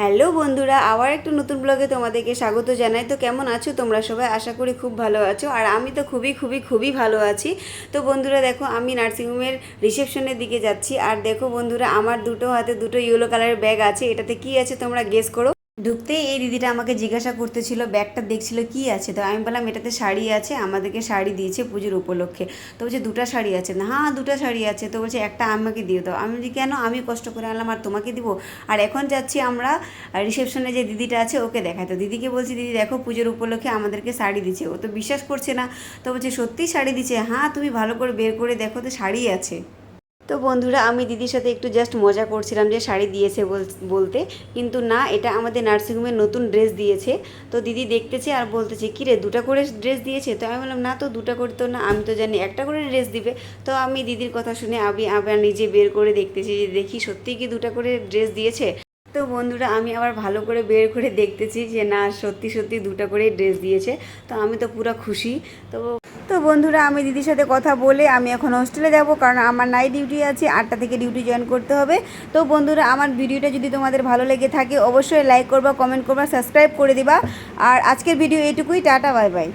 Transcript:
Hello বন্ধুরা, আবার একটা নতুন ব্লগে তোমাদেরকে স্বাগত জানাই। তো কেমন আছো তোমরা সবাই? আশা করি খুব ভালো আছো। আর আমি তো খুবই খুবই খুবই ভালো আছি। তো বন্ধুরা, দেখো, আমি নার্সিংহোমের রিসেপশনের দিকে যাচ্ছি। আর দেখো বন্ধুরা, আমার দুটো হাতে দুটো ইয়েলো কালারের ব্যাগ আছে। এটাতে কি আছে তোমরা গেস করো? ঢুকতেই এই দিদিটা আমাকে জিজ্ঞাসা করতেছিল, ব্যাগটা দেখছিল কি আছে? তো আমি বললাম, এটাতে শাড়ি আছে, আমাদেরকে শাড়ি দিয়েছে পুজোর উপলক্ষে। তো বলছে, দুটো শাড়ি আছে। না হ্যাঁ দুটো শাড়ি আছে। তো বলছে, একটা আমাকে দিয়ে দাও আমি বলি কেন? আমি কষ্ট করে আনলাম, আর তোমাকে দিব? আর এখন যাচ্ছি আমরা রিসেপশনে যে দিদিটা আছে, ওকে দেখাই। তো দিদিকে বলছি, দিদি, দেখো, পুজোর উপলক্ষে আমাদেরকে শাড়ি দিচ্ছে। ও তো বিশ্বাস করছে না। তো বলছে, সত্যিই শাড়ি দিচ্ছে? হ্যাঁ তুমি ভালো করে বের করে দেখো, তো শাড়ি আছে। তো বন্ধুরা, আমি দিদির সাথে একটু জাস্ট মজা করছিলাম যে শাড়ি দিয়েছে বল- বলতে। কিন্তু না, এটা আমাদের নার্সিংহোমের নতুন ড্রেস দিয়েছে। তো দিদি দেখতেছে আর বলতেছে, কী রে, দুটা করে ড্রেস দিয়েছে? তো আমি বললাম, না তো, দুটা করে তো না, আমি তো জানি একটা করে ড্রেস দিবে। তো আমি দিদির কথা শুনে আমি আবার নিজে বের করে দেখতেছি যে, দেখি সত্যি কি দুটা করে ড্রেস দিয়েছে? তো বন্ধুরা, আমি আবার ভালো করে বের করে দেখতেছি যে না, সত্যি সত্যি দুটো করে ড্রেস দিয়েছে। তো আমি তো পুরো খুশি। তো তো বন্ধুরা, আমি দিদির সাথে কথা বলে আমি এখন হোস্টেলে যাব, কারণ আমার নাইট ডিউটি আছে, আটটা থেকে ডিউটি জয়েন করতে হবে। তো বন্ধুরা, আমার ভিডিওটা যদি তোমাদের ভালো লেগে থাকে, অবশ্যই লাইক করবা কমেন্ট করবা সাবস্ক্রাইব করে দিবা। আর আজকের ভিডিও এটুকুই টাটা বাই বাই